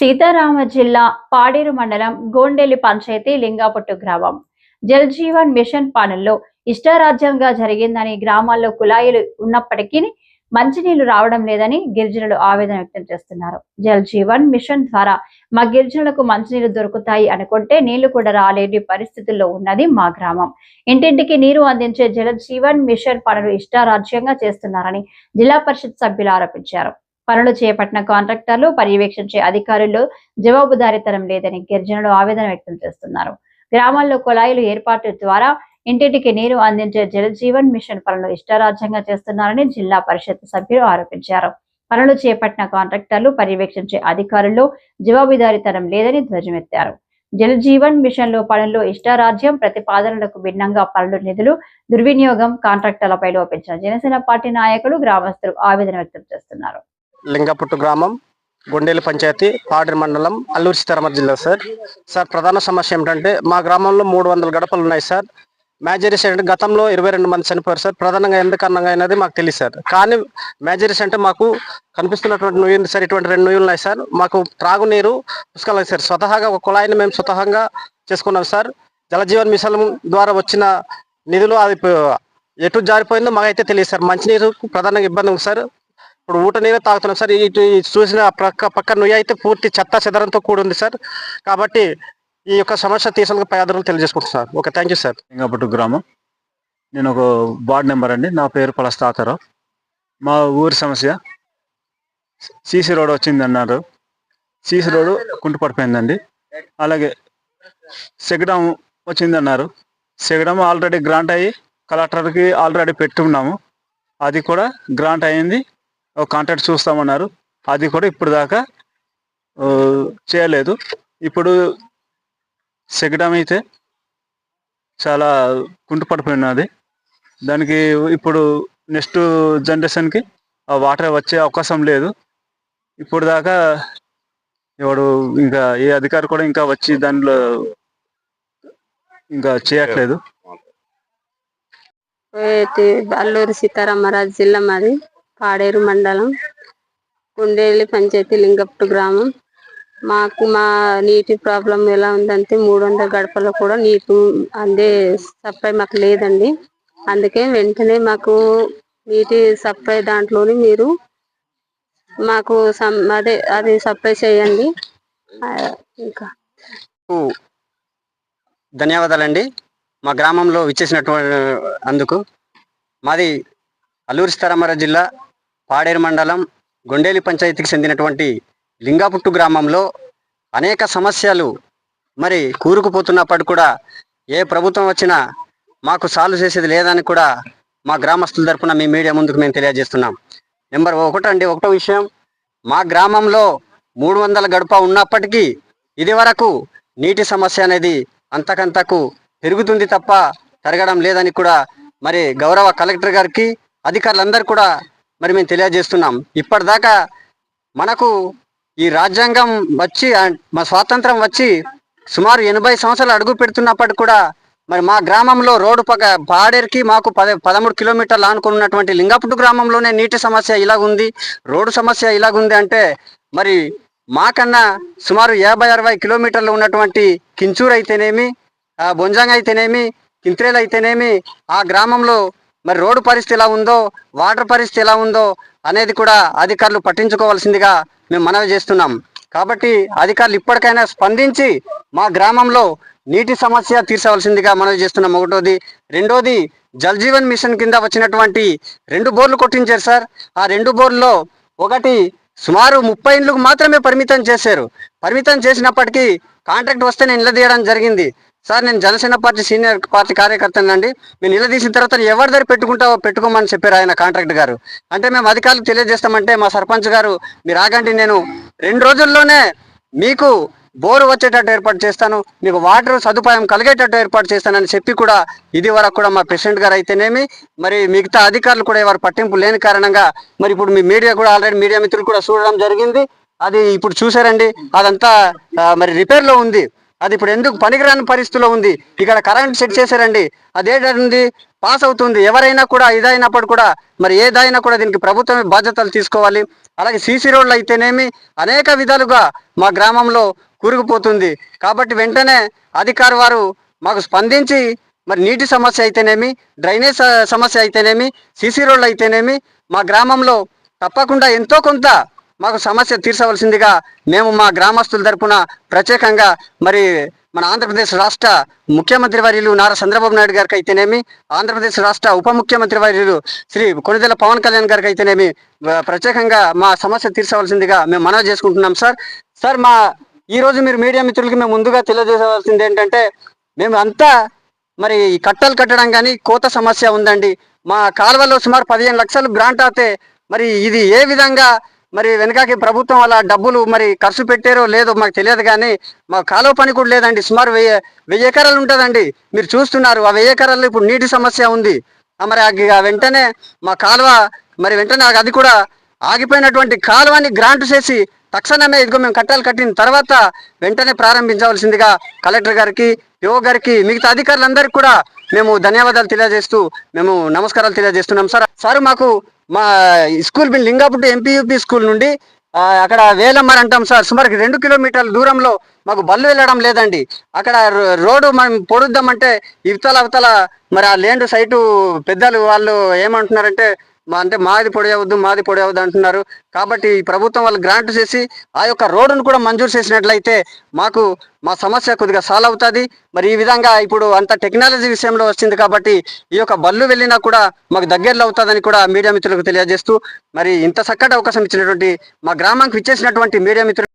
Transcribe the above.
సీతారామ జిల్లా పాడేరు మండలం గోండెలి పంచాయతీ లింగాపుట్టు గ్రామం. జల్ జీవన్ మిషన్ పనుల్లో ఇష్టారాజ్యంగా జరిగిందని గ్రామాల్లో కుళాయిలు ఉన్నప్పటికీ మంచినీళ్ళు రావడం లేదని గిరిజనులు ఆవేదన వ్యక్తం చేస్తున్నారు. జల్ జీవన్ మిషన్ ద్వారా మా గిరిజనులకు మంచినీళ్ళు దొరుకుతాయి అనుకుంటే నీళ్ళు కూడా రాలేని పరిస్థితుల్లో ఉన్నది మా గ్రామం. ఇంటింటికి నీరు అందించే జల జీవన్ మిషన్ పనులు ఇష్టారాజ్యంగా చేస్తున్నారని జిల్లా పరిషత్ సభ్యులు ఆరోపించారు. పనులు చేపట్టిన కాంట్రాక్టర్లు పర్యవేక్షించే అధికారులు జవాబుదారీతనం లేదని గిరిజనులు ఆవేదన వ్యక్తం చేస్తున్నారు. గ్రామాల్లో కుళాయిలు ఏర్పాటు ద్వారా ఇంటింటికి నీరు అందించే జల జీవన్ మిషన్ పనులు ఇష్టారాజ్యంగా చేస్తున్నారని జిల్లా పరిషత్ సభ్యులు ఆరోపించారు. పనులు చేపట్టిన కాంట్రాక్టర్లు పర్యవేక్షించే అధికారులు జవాబుదారీతనం లేదని ధ్వజమెత్తారు. జల జీవన్ మిషన్లో పనుల్లో ఇష్టారాజ్యం ప్రతిపాదనలకు భిన్నంగా పనులు నిధులు దుర్వినియోగం కాంట్రాక్టర్లపై లోపించిన జనసేన పార్టీ నాయకులు గ్రామస్తులు ఆవేదన వ్యక్తం చేస్తున్నారు. లింగపుట్టు గ్రామం గుండెలు పంచాయతీ పాడేరు మండలం అల్లూరు సీతారామరాజు జిల్లా సార్. సార్ ప్రధాన సమస్య ఏమిటంటే మా గ్రామంలో మూడు వందల గడపలు ఉన్నాయి సార్. మేజరీస్ అంటే గతంలో ఇరవై రెండు మంది చనిపోయారు సార్. ప్రధానంగా ఎందుకు కారణంగా అయినది మాకు తెలియదు సార్. కానీ మేజరీస్ అంటే మాకు కనిపిస్తున్నటువంటి నుయ్యి సార్ ఇటువంటి రెండు నుయ్యులు ఉన్నాయి సార్. మాకు త్రాగునీరు పుష్కలం సార్. స్వతహాగా ఒక కుళాయిని మేము స్వతహంగా చేసుకున్నాం సార్. జలజీవన్ మిషన్ ద్వారా వచ్చిన నిధులు అది ఎటు జారిపోయిందో మాకైతే తెలియదు సార్. మంచినీరు ప్రధానంగా ఇబ్బంది ఉంది సార్. ఇప్పుడు ఊట నీరే తాగుతున్నాం సార్. ఇటు చూసిన పక్క పక్క నుయ్య అయితే పూర్తి చెత్త చెదరంతో కూడి ఉంది సార్. కాబట్టి ఈ యొక్క సమస్య తీసుకుని పై ఆధారాలు తెలియజేసుకుంటాం sir. Okay thank you sir. Singapattu గ్రామం. నేను ఒక వార్డ్ నెంబర్ అండి. నా పేరు పలస్తాతారావు మా ఊరి సమస్య సీసీ రోడ్ వచ్చింది అన్నారు సీసీ రోడ్ కుంటుపడిపోయిందండి. అలాగే సెగడం వచ్చింది అన్నారు సెగడం ఆల్రెడీ గ్రాంట్ అయ్యి కలెక్టర్కి ఆల్రెడీ పెట్టుకున్నాము అది కూడా గ్రాంట్ అయ్యింది కాంట్రాక్ట్ చూస్తామన్నారు. అది కూడా ఇప్పుడు దాకా చేయలేదు. ఇప్పుడు సెగడం అయితే చాలా కుంటుపడిపోయినది. దానికి ఇప్పుడు నెక్స్ట్ జనరేషన్కి ఆ వాటర్ వచ్చే అవకాశం లేదు. ఇప్పుడు దాకా ఎవడు ఇంకా ఏ అధికారి కూడా ఇంకా వచ్చి దానిలో ఇంకా చేయట్లేదు. అయితే అల్లూరి సీతారామరాజు జిల్లా మాది. పాడేరు మండలం కుండేలి పంచాయతీ లింగపుట్టు గ్రామం. మాకు మా నీటి ప్రాబ్లం ఎలా ఉందంటే మూడు వందల గడపలో కూడా నీటి అందే సప్లై మాకు లేదండి. అందుకే వెంటనే మాకు నీటి సప్లై దాంట్లోని మీరు మాకు అదే అది సప్లై చేయండి. ఇంకా. ధన్యవాదాలండి. మా గ్రామంలో విచ్చేసినటువంటి అందుకు. మాది అల్లూరి సీతారామరాజు జిల్లా. పాడేరు మండలం గొండేలి పంచాయతీకి చెందినటువంటి లింగాపుట్టు గ్రామంలో అనేక సమస్యలు మరి కూరుకుపోతున్నప్పటికి కూడా ఏ ప్రభుత్వం వచ్చినా మాకు సాల్వ్ చేసేది లేదని కూడా మా గ్రామస్తుల తరఫున మీ మీడియా ముందుకు మేము తెలియజేస్తున్నాం. నెంబర్ ఒకటండి ఒకటో విషయం. మా గ్రామంలో మూడు వందల గడప ఉన్నప్పటికీ ఇది వరకు నీటి సమస్య అనేది అంతకంతకు పెరుగుతుంది తప్ప తరగడం లేదని కూడా మరి గౌరవ కలెక్టర్ గారికి అధికారులందరూ కూడా మరి మేము తెలియజేస్తున్నాం. ఇప్పటిదాకా మనకు ఈ రాజ్యాంగం వచ్చి మా స్వాతంత్రం వచ్చి సుమారు ఎనభై సంవత్సరాలు అడుగు పెడుతున్నప్పటికి కూడా మరి మా గ్రామంలో రోడ్డు పక్క పాడేరుకి మాకు పద పదమూడు కిలోమీటర్లు ఆనుకున్నటువంటి లింగపుట్టు గ్రామంలోనే నీటి సమస్య ఇలాగుంది రోడ్డు సమస్య ఇలాగుంది అంటే మరి మాకన్నా సుమారు యాభై అరవై కిలోమీటర్లు ఉన్నటువంటి కించూరు అయితేనేమి బొంజాంగ్ అయితేనేమి కింత్రేలు అయితేనేమి ఆ గ్రామంలో మరి రోడ్డు పరిస్థితి ఎలా ఉందో వాటర్ పరిస్థితి ఎలా ఉందో అనేది కూడా అధికారులు పట్టించుకోవాల్సిందిగా మేము మనవి చేస్తున్నాం. కాబట్టి అధికారులు ఇప్పటికైనా స్పందించి మా గ్రామంలో నీటి సమస్య తీర్చవలసిందిగా మనవి చేస్తున్నాం. ఒకటోది. రెండోది జల్ జీవన్ మిషన్ కింద వచ్చినటువంటి రెండు బోర్లు కొట్టించారు సార్. ఆ రెండు బోర్లలో ఒకటి సుమారు ముప్పై ఇండ్లకు మాత్రమే పరిమితం చేశారు. పరిమితం చేసినప్పటికీ కాంట్రాక్ట్ వస్తే నేను నిలదీయడం జరిగింది. సార్ నేను జనసేన పార్టీ సీనియర్ పార్టీ కార్యకర్తనండి నేను నిలదీసిన తర్వాత ఎవరి దగ్గర పెట్టుకుంటావో పెట్టుకోమని చెప్పారు ఆయన కాంట్రాక్ట్ గారు. అంటే మేము అధికారులకు తెలియజేస్తామంటే మా సర్పంచ్ గారు మీరు ఆగండి నేను రెండు రోజుల్లోనే మీకు బోరు వచ్చేటట్టు ఏర్పాటు చేస్తాను. మీకు వాటర్ సదుపాయం కలిగేటట్టు ఏర్పాటు చేస్తానని చెప్పి కూడా ఇది వరకు కూడా మా ప్రెసిడెంట్ గారు అయితేనేమి మరి మిగతా అధికారులు కూడా ఎవరు పట్టింపు లేని కారణంగా మరి ఇప్పుడు మీ మీడియా కూడా ఆల్రెడీ మీడియా మిత్రులు కూడా చూడడం జరిగింది. అది ఇప్పుడు చూసారండి అదంతా మరి రిపేర్లో ఉంది. అది ఇప్పుడు ఎందుకు పనికిరాని పరిస్థితిలో ఉంది? ఇక్కడ కరెంట్ సెట్ చేశారండి. అదేంటండి? పాస్ అవుతుంది. ఎవరైనా కూడా ఇదైనప్పుడు కూడా మరి ఏదైనా కూడా దీనికి ప్రభుత్వమే బాధ్యతలు తీసుకోవాలి. అలాగే సీసీ రోడ్లు అయితేనేమి అనేక విధాలుగా మా గ్రామంలో కూరుకుపోతుంది. కాబట్టి వెంటనే అధికారి వారు మాకు స్పందించి మరి నీటి సమస్య అయితేనేమి డ్రైనేజ్ సమస్య అయితేనేమి సీసీ రోడ్లు అయితేనేమి మా గ్రామంలో తప్పకుండా ఎంతో కొంత మాకు సమస్య తీర్చవలసిందిగా మేము మా గ్రామస్తుల తరపున ప్రత్యేకంగా మరి మన ఆంధ్రప్రదేశ్ రాష్ట్ర ముఖ్యమంత్రి వర్యులు నారా చంద్రబాబు నాయుడు గారికి అయితేనేమి ఆంధ్రప్రదేశ్ రాష్ట్ర ఉప ముఖ్యమంత్రి వర్యులు శ్రీ కొణిదెల పవన్ కళ్యాణ్ గారికి అయితేనేమి ప్రత్యేకంగా మా సమస్య తీర్చవలసిందిగా మేము మనవి చేసుకుంటున్నాం సార్. సార్ మా ఈరోజు మీరు మీడియా మిత్రులకి మేము ముందుగా తెలియజేయవలసింది ఏంటంటే మేము అంతా మరి కట్టలు కట్టడం కానీ కోత సమస్య ఉందండి. మా కాలువలో సుమారు పదిహేను లక్షలు గ్రాంట్ అయితే మరి ఇది ఏ విధంగా మరి వెనకకి ప్రభుత్వం అలా డబ్బులు మరి ఖర్చు పెట్టారో లేదో మాకు తెలియదు కానీ మా కాలువ పని కూడా లేదండి. సుమారు వెయ్యి వెయ్యి ఎకరాలు ఉంటుందండి. మీరు చూస్తున్నారు ఆ వెయ్యి ఎకరాల్లో ఇప్పుడు నీటి సమస్య ఉంది. మరి వెంటనే మా కాలువ మరి వెంటనే అది కూడా ఆగిపోయినటువంటి కాలువని గ్రాంట్ చేసి తక్షణమే ఇదిగో మేము కట్టాలు కట్టిన తర్వాత వెంటనే ప్రారంభించవలసిందిగా కలెక్టర్ గారికి పిఓ గారికి మిగతా అధికారులందరికీ కూడా మేము ధన్యవాదాలు తెలియజేస్తూ మేము నమస్కారాలు తెలియజేస్తున్నాం. సార్ సార్ మాకు మా school bill Lingaputtu MPUP school నుండి అక్కడ వేలమ్మర్ అంటాం సార్. సుమారు రెండు కిలోమీటర్ల దూరంలో మాకు బళ్ళు వెళ్ళడం లేదండి. అక్కడ రో- రోడ్డు మనం పొడుద్దామంటే ఇవతల అవతల మరి ఆ లేండు సైటు పెద్దలు వాళ్ళు ఏమంటున్నారంటే మా అంటే మాది పొడవద్దు మాది పొడవద్దు అంటున్నారు. కాబట్టి ఈ ప్రభుత్వం వాళ్ళు గ్రాంట్ చేసి ఆ యొక్క రోడ్డును కూడా మంజూరు చేసినట్లయితే మాకు మా సమస్య కొద్దిగా సాల్వ్ అవుతుంది. మరి ఈ విధంగా ఇప్పుడు అంత టెక్నాలజీ విషయంలో వచ్చింది కాబట్టి ఈ యొక్క బళ్ళు వెళ్ళినా కూడా మాకు దగ్గరలో అవుతుందని కూడా మీడియా మిత్రులకు తెలియజేస్తూ మరి ఇంత చక్కటి అవకాశం ఇచ్చినటువంటి మా గ్రామానికి ఇచ్చేసినటువంటి మీడియా మిత్రులు